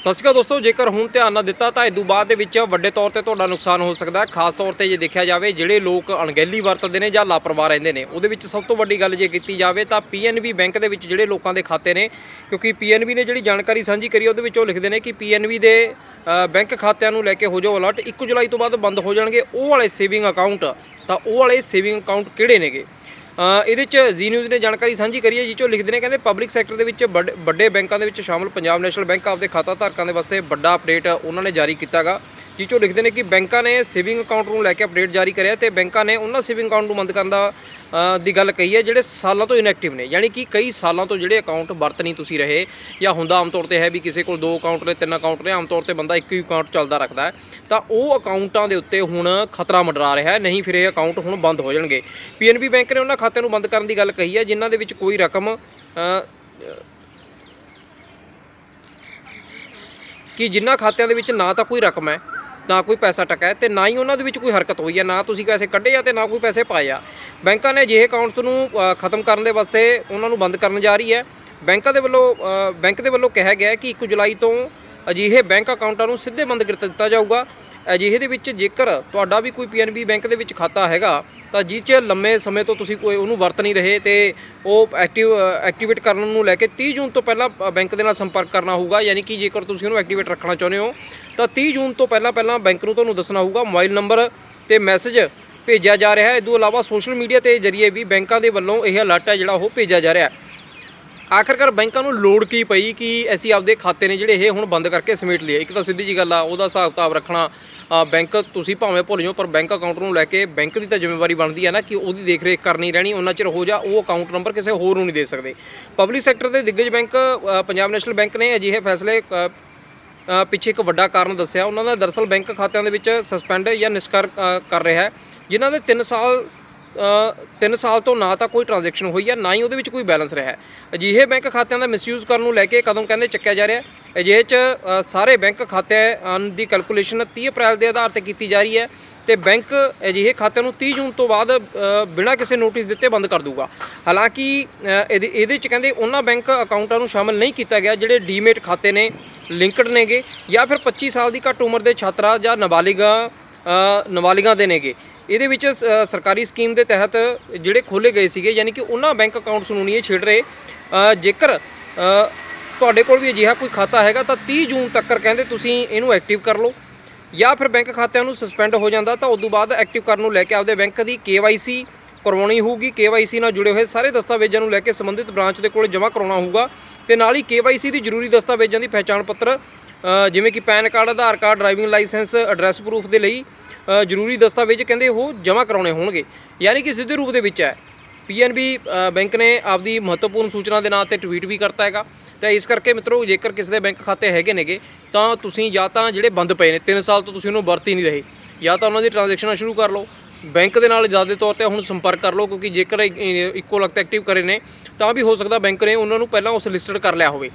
ਸਤਿ ਸ਼੍ਰੀ ਅਕਾਲ ਦੋਸਤੋ, ਜੇਕਰ ਹੁਣ ਧਿਆਨ ਨਾ ਦਿੱਤਾ ਤਾਂ ਇਦੋਂ ਬਾਅਦ ਦੇ ਵਿੱਚ ਵੱਡੇ ਤੌਰ ਤੇ ਤੁਹਾਡਾ ਨੁਕਸਾਨ ਹੋ ਸਕਦਾ ਹੈ। ਖਾਸ ਤੌਰ ਤੇ ਜੇ ਦੇਖਿਆ ਜਾਵੇ, ਜਿਹੜੇ ਲੋਕ ਅਣਗਹਿਲੀ ਵਰਤਦੇ ਨੇ ਜਾਂ ਲਾਪਰਵਾਹ ਰਹਿੰਦੇ ਨੇ, ਉਹਦੇ ਵਿੱਚ ਸਭ ਤੋਂ ਵੱਡੀ ਗੱਲ ਜੇ ਕੀਤੀ ਜਾਵੇ ਤਾਂ ਪੀਐਨਬੀ ਬੈਂਕ ਦੇ ਵਿੱਚ ਜਿਹੜੇ ਲੋਕਾਂ ਦੇ ਖਾਤੇ ਨੇ, ਕਿਉਂਕਿ ਪੀਐਨਬੀ ਨੇ ਜਿਹੜੀ ਜਾਣਕਾਰੀ ਸਾਂਝੀ ਕਰੀ, ਉਹਦੇ ਵਿੱਚ ਉਹ ਲਿਖਦੇ ਨੇ ਕਿ ਪੀਐਨਬੀ ਦੇ ਬੈਂਕ ਖਾਤਿਆਂ ਨੂੰ ਲੈ ਕੇ ਹੋ ਜਾਓ ਅਲਰਟ 1 ਜੁਲਾਈ ਤੋਂ ਬਾਅਦ ਬੰਦ ਹੋ ਜਾਣਗੇ। ਉਹ ਵਾਲੇ ਸੇਵਿੰਗ ਅਕਾਊਂਟ, ਤਾਂ ਉਹ ਵਾਲੇ ਸੇਵਿੰਗ ਅਕਾਊਂਟ ਕਿਹੜੇ ਨੇਗੇ? ਇਹਦੇ ਚ ਜੀ ਨਿਊਜ਼ ਨੇ ਜਾਣਕਾਰੀ ਸਾਂਝੀ ਕਰੀ ਹੈ ਜਿਹ ਚੋਂ ਲਿਖਦੇ ਨੇ, ਕਹਿੰਦੇ ਪਬਲਿਕ ਸੈਕਟਰ ਦੇ ਵਿੱਚ ਵੱਡ- ਵੱਡੇ ਬੈਂਕਾਂ ਦੇ ਵਿੱਚ ਸ਼ਾਮਲ ਪੰਜਾਬ ਨੈਸ਼ਨਲ ਬੈਂਕ ਆਪਦੇ ਖਾਤਾ ਧਾਰਕਾਂ ਦੇ ਵਾਸਤੇ ਵੱਡਾ ਅਪਡੇਟ ਉਹਨਾਂ ਨੇ ਜਾਰੀ ਕੀਤਾਗਾ ਜਿਹ ਚੋਂ ਲਿਖਦੇ ਨੇ ਕਿ ਬੈਂਕਾਂ ਨੇ ਸੇਵਿੰਗ ਅਕਾਊਂਟ ਨੂੰ ਲੈ ਕੇ ਅਪਡੇਟ ਜਾਰੀ ਕਰਿਆ ਤੇ ਬੈਂਕਾਂ ਨੇ ਉਹਨਾਂ ਸੇਵਿੰਗ ਅਕਾਊਂਟ ਨੂੰ ਬੰਦ ਕਰਨ ਦਾ ਦੀ ਗੱਲ ਕਹੀ ਹੈ, ਜਿਹੜੇ ਸਾਲਾਂ ਤੋਂ ਇਨਐਕਟਿਵ ਨੇ, ਯਾਨੀ ਕਿ ਕਈ ਸਾਲਾਂ ਤੋਂ ਜਿਹੜੇ ਅਕਾਊਂਟ ਵਰਤ ਨਹੀਂ ਤੁਸੀਂ ਰਹੇ ਜਾਂ ਹੁੰਦਾ ਆਮ ਤੌਰ ਤੇ ਹੈ ਵੀ ਕਿਸੇ ਕੋਲ ਦੋ ਅਕਾਊਂਟ ਨੇ, ਤਿੰਨ ਅਕਾਊਂਟ ਨੇ, ਆਮ ਤੌਰ ਤੇ ਬੰਦਾ ਇੱਕ ਹੀ ਅਕਾਊਂਟ ਚੱਲਦਾ ਰੱਖਦਾ ਹੈ, ਤਾਂ ਉਹ ਅਕਾਊਂਟਾਂ ਦੇ ਉੱਤੇ ਹੁਣ ਖਤਰਾ ਮੰਡਰਾ ਰਿਹਾ ਹੈ, ਨਹੀਂ ਫਿਰ ਇਹ ਅਕਾਊਂਟ ਹੁਣ ਬੰਦ ਹੋ ਜਾਣਗੇ। ਪੀਐਨਬੀ ਬੈਂਕ ਨੇ ਉਹਨਾਂ ਖਾਤਿਆਂ ਨੂੰ ਬੰਦ ਕਰਨ ਦੀ ਗੱਲ ਕਹੀ ਹੈ, ਜਿਨ੍ਹਾਂ ਦੇ ਵਿੱਚ ਕੋਈ ਰਕਮ ਕਿ ਜਿਨ੍ਹਾਂ ਖਾਤਿਆਂ ਦੇ ਵਿੱਚ ਨਾ ਤਾਂ ਕੋਈ ਰਕਮ ਹੈ ਨਾ ਕੋਈ ਪੈਸਾ ਟਕਾ ਹੈ ਤੇ ਨਾ ਹੀ ਉਹਨਾਂ ਦੇ ਵਿੱਚ ਕੋਈ ਹਰਕਤ ਹੋਈ ਹੈ, ਨਾ ਤੁਸੀਂ ਪੈਸੇ ਕੱਢੇ ਆ ਤੇ ਨਾ ਕੋਈ ਪੈਸੇ ਪਾਏ ਆ। ਬੈਂਕਾਂ ਨੇ ਅਜਿਹੇ ਅਕਾਊਂਟਸ ਨੂੰ ਖਤਮ ਕਰਨ ਦੇ ਵਾਸਤੇ ਉਹਨਾਂ ਨੂੰ ਬੰਦ ਕਰਨ ਜਾ ਰਹੀ ਹੈ। ਬੈਂਕਾਂ ਦੇ ਵੱਲੋਂ ਬੈਂਕ ਦੇ ਵੱਲੋਂ ਕਿਹਾ ਗਿਆ ਕਿ 1 ਜੁਲਾਈ ਤੋਂ ਅਜਿਹੇ ਬੈਂਕ ਅਕਾਊਂਟਾਂ ਨੂੰ ਸਿੱਧੇ ਬੰਦ ਕਰ ਦਿੱਤਾ ਜਾਊਗਾ। ਅਜਿਹੇ ਦੇ ਵਿੱਚ ਜੇਕਰ ਤੁਹਾਡਾ ਵੀ ਕੋਈ ਪੀਐਨਬੀ ਬੈਂਕ ਦੇ ਵਿੱਚ ਖਾਤਾ ਹੈਗਾ, ਤਾਂ ਜਿਹ 'ਚ ਲੰਮੇ ਸਮੇਂ ਤੋਂ ਤੁਸੀਂ ਕੋਈ ਉਹਨੂੰ ਵਰਤ ਨਹੀਂ ਰਹੇ ਤੇ ਉਹ ਐਕਟਿਵ ਐਕਟੀਵੇਟ ਕਰਨ ਨੂੰ ਲੈ ਕੇ 30 ਜੂਨ ਤੋਂ ਪਹਿਲਾਂ ਬੈਂਕ ਦੇ ਨਾਲ ਸੰਪਰਕ ਕਰਨਾ ਹੋਊਗਾ, ਯਾਨੀ ਕਿ ਜੇਕਰ ਤੁਸੀਂ ਉਹਨੂੰ ਐਕਟੀਵੇਟ ਰੱਖਣਾ ਚਾਹੁੰਦੇ ਹੋ, ਤਾਂ 30 ਜੂਨ ਤੋਂ ਪਹਿਲਾਂ ਪਹਿਲਾਂ ਬੈਂਕ ਨੂੰ ਤੁਹਾਨੂੰ ਦੱਸਣਾ ਹੋਊਗਾ, ਮੋਬਾਈਲ ਨੰਬਰ ਤੇ ਮੈਸੇਜ ਭੇਜਿਆ ਜਾ ਰਿਹਾ ਹੈ। ਇਸ ਤੋਂ ਇਲਾਵਾ ਸੋਸ਼ਲ ਮੀਡੀਆ ਤੇ ਜਰੀਏ ਵੀ ਬੈਂਕਾਂ ਦੇ ਵੱਲੋਂ ਇਹ ਅਲਰਟ ਹੈ ਜਿਹੜਾ ਉਹ ਭੇਜਿਆ ਜਾ ਰਿਹਾ ਹੈ। ਆਖਰਕਾਰ ਬੈਂਕਾਂ ਨੂੰ ਲੋੜ ਕੀ ਪਈ ਕਿ ਅਸੀਂ ਆਪਦੇ ਖਾਤੇ ਨੇ ਜਿਹੜੇ ਇਹ ਹੁਣ ਬੰਦ ਕਰਕੇ ਸਮੇਟ ਲਈਏ? ਇੱਕ ਤਾਂ ਸਿੱਧੀ ਜੀ ਗੱਲ ਆ, ਉਹਦਾ ਹਿਸਾਬ ਕਿਤਾਬ ਰੱਖਣਾ ਬੈਂਕ ਤੁਸੀਂ ਭਾਵੇਂ ਭੁੱਲ ਜਾਓ, ਪਰ ਬੈਂਕ ਅਕਾਊਂਟ ਨੂੰ ਲੈ ਕੇ ਬੈਂਕ ਦੀ ਤਾਂ ਜ਼ਿੰਮੇਵਾਰੀ ਬਣਦੀ ਹੈ ਨਾ ਕਿ ਉਹਦੀ ਦੇਖ ਰੇਖ ਕਰਨੀ ਰਹਿਣੀ, ਉਹਨਾਂ ਚਿਰ ਹੋ ਜਾ, ਉਹ ਅਕਾਊਂਟ ਨੰਬਰ ਕਿਸੇ ਹੋਰ ਨੂੰ ਨਹੀਂ ਦੇ ਸਕਦੇ। ਪਬਲਿਕ ਸੈਕਟਰ ਦੇ ਦਿੱਗਜ ਬੈਂਕ ਪੰਜਾਬ ਨੈਸ਼ਨਲ ਬੈਂਕ ਨੇ ਅਜਿਹੇ ਫੈਸਲੇ ਪਿੱਛੇ ਇੱਕ ਵੱਡਾ ਕਾਰਨ ਦੱਸਿਆ। ਉਹਨਾਂ ਦਾ ਦਰਅਸਲ ਬੈਂਕ ਖਾਤਿਆਂ ਦੇ ਵਿੱਚ ਸਸਪੈਂਡ ਜਾਂ ਨਿਸ਼ਕਰ ਕਰ ਰਿਹਾ ਹੈ, ਜਿਨ੍ਹਾਂ ਦੇ 3 ਸਾਲ 3 ਸਾਲ ਤੋਂ ਨਾ ਤਾਂ ਕੋਈ ਟ੍ਰਾਂਜੈਕਸ਼ਨ ਹੋਈ ਹੈ ਨਾ ਹੀ ਉਹਦੇ ਵਿੱਚ ਕੋਈ ਬੈਲੈਂਸ ਰਿਹਾ ਹੈ। ਅਜਿਹੇ ਬੈਂਕ ਖਾਤਿਆਂ ਦਾ ਮਿਸਯੂਜ਼ ਕਰਨ ਨੂੰ ਲੈ ਕੇ ਕਦਮ ਕਹਿੰਦੇ ਚੱਕਿਆ ਜਾ ਰਿਹਾ ਹੈ। ਅਜਿਹੇ ਚ ਸਾਰੇ ਬੈਂਕ ਖਾਤਿਆਂ ਦੀ ਕੈਲਕੂਲੇਸ਼ਨ 30 ਅਪ੍ਰੈਲ ਦੇ ਆਧਾਰ ਤੇ ਕੀਤੀ ਜਾ ਰਹੀ ਹੈ ਤੇ ਬੈਂਕ ਅਜਿਹੇ ਖਾਤਿਆਂ ਨੂੰ 30 ਜੂਨ ਤੋਂ ਬਾਅਦ ਬਿਨਾਂ ਕਿਸੇ ਨੋਟਿਸ ਦਿੱਤੇ ਬੰਦ ਕਰ ਦੂਗਾ ਹਾਲਾਂਕਿ ਇਹਦੇ ਇਹਦੇ ਚ ਕਹਿੰਦੇ ਉਹਨਾਂ ਬੈਂਕ ਅਕਾਊਂਟਾਂ ਨੂੰ ਸ਼ਾਮਲ ਨਹੀਂ ਕੀਤਾ ਗਿਆ ਜਿਹੜੇ ਡੀਮੇਟ ਖਾਤੇ ਨੇ ਲਿੰਕਡ ਨੇਗੇ ਜਾਂ ਫਿਰ 25 ਸਾਲ ਦੀ ਘੱਟ ਉਮਰ ਦੇ ਛਾਤਰਾ ਜਾਂ ਨਾਬਾਲਿਗਾ ਅ, ਨਾਬਾਲਿਗਾਂ ਦੇ ਨੇਗੇ। ਇਹਦੇ ਵਿੱਚ ਸ- ਸਰਕਾਰੀ ਸਕੀਮ ਦੇ ਤਹਿਤ ਜਿਹੜੇ ਖੋਲੇ ਗਏ ਸੀਗੇ ਯਾਨੀ ਕਿ ਉਹਨਾਂ ਬੈਂਕ ਅਕਾਊਂਟਸ ਨੂੰ ਨਹੀਂ ਇਹ ਛੇੜ ਰਹੇ। ਅ, ਜੇਕਰ ਅ, ਤੁਹਾਡੇ ਕੋਲ ਵੀ ਅਜਿਹਾ ਕੋਈ ਖਾਤਾ ਹੈਗਾ ਤਾਂ 30 ਜੂਨ ਤੱਕ ਕਹਿੰਦੇ ਤੁਸੀਂ ਇਹਨੂੰ ਐਕਟਿਵ ਕਰ ਲਓ। ਜਾਂ ਫਿਰ ਬੈਂਕ ਖਾਤਿਆਂ ਨੂੰ ਸਸਪੈਂਡ ਹੋ ਜਾਂਦਾ ਤਾਂ ਉਦੋਂ ਬਾਅਦ ਐਕਟਿਵ ਕਰਨ ਨੂੰ ਲੈ ਕੇ ਆਪਦੇ ਬੈਂਕ ਦੀ KYC ਕਰਵਾਉਣੀ ਹੋਊਗੀ। KYC ਨਾਲ ਜੁੜੇ ਹੋਏ ਸਾਰੇ ਦਸਤਾਵੇਜ਼ਾਂ ਨੂੰ ਲੈ ਕੇ ਸੰਬੰਧਿਤ ਬ੍ਰਾਂਚ ਦੇ ਕੋਲ ਜਮ੍ਹਾਂ ਕਰਾਉਣਾ ਹੋਊਗਾ ਤੇ ਨਾਲ ਹੀ KYC ਦੀ ਜ਼ਰੂਰੀ ਦਸਤਾਵੇਜ਼ਾਂ ਦੀ ਪਹਿਚਾਣ ਪੱਤਰ ਜਿਵੇਂ ਕਿ PAN card, Aadhaar card, driving licence, address proof ਦੇ ਲਈ ਜ਼ਰੂਰੀ ਦਸਤਾਵੇਜ਼ ਕਹਿੰਦੇ ਉਹ ਜਮ੍ਹਾਂ ਕਰਾਉਣੇ ਹੋਣਗੇ। ਯਾਨੀ ਕਿ ਸਿੱਧੇ ਰੂਪ ਦੇ ਵਿੱਚ ਹੈ। ਪੀਐਨਬੀ ਬੈਂਕ ਨੇ ਆਪਦੀ ਮਹੱਤਵਪੂਰਨ ਸੂਚਨਾ ਦੇ ਨਾਂ ਤੇ ਟਵੀਟ ਵੀ ਕਰਤਾ ਹੈਗਾ। ਤਾਂ ਇਸ ਕਰਕੇ ਮਿੱਤਰੋ, ਜੇਕਰ ਕਿਸੇ ਦੇ ਬੈਂਕ ਖਾਤੇ ਹੈਗੇ ਨੇਗੇ, ਤਾਂ ਤੁਸੀਂ ਜਾਂ ਤਾਂ ਜਿਹੜੇ ਬੰਦ ਪਏ ਨੇ 3 ਸਾਲ ਤੋਂ ਤੁਸੀਂ ਉਹਨੂੰ ਵਰਤ ਹੀ ਨਹੀਂ ਰਹੇ, ਜਾਂ ਤਾਂ ਉਹਨਾਂ ਦੀ ਟ੍ਰਾਂਜੈਕਸ਼ਨਾਂ ਸ਼ੁਰੂ ਕਰ ਲਓ। ਬੈਂਕ ਦੇ ਨਾਲ ਜ਼ਿਆਦਾ ਤੌਰ ਤੇ ਹੁਣ ਸੰਪਰਕ ਕਰ ਲਓ, ਕਿਉਂਕਿ ਜੇਕਰ ਇੱਕੋ ਲਗਤ ਐਕਟਿਵ ਕਰੇ ਨੇ, ਤਾਂ ਵੀ ਹੋ ਸਕਦਾ ਬੈਂਕ ਨੇ ਉਹਨਾਂ ਨੂੰ ਪਹਿਲਾਂ ਉਸ ਲਿਸਟਡ ਕਰ ਲਿਆ ਹੋਵੇ।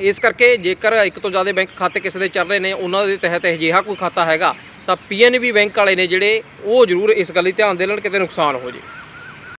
ਇਸ ਕਰਕੇ ਜੇਕਰ ਇੱਕ ਤੋਂ ਜ਼ਿਆਦਾ ਬੈਂਕ ਖਾਤੇ ਕਿਸੇ ਦੇ ਚੱਲ ਰਹੇ ਨੇ, ਉਹਨਾਂ ਦੇ ਤਹਿਤ ਅਜਿਹਾ ਕੋਈ ਖਾਤਾ ਹੈਗਾ, ਤਾਂ ਪੀਐਨਬੀ ਬੈਂਕ ਵਾਲੇ ਨੇ ਜਿਹੜੇ, ਉਹ ਜ਼ਰੂਰ ਇਸ ਗੱਲ ਲਈ ਧਿਆਨ ਦੇ ਲੈਣ ਕਿਤੇ ਨੁਕਸਾਨ ਹੋ ਜੇ।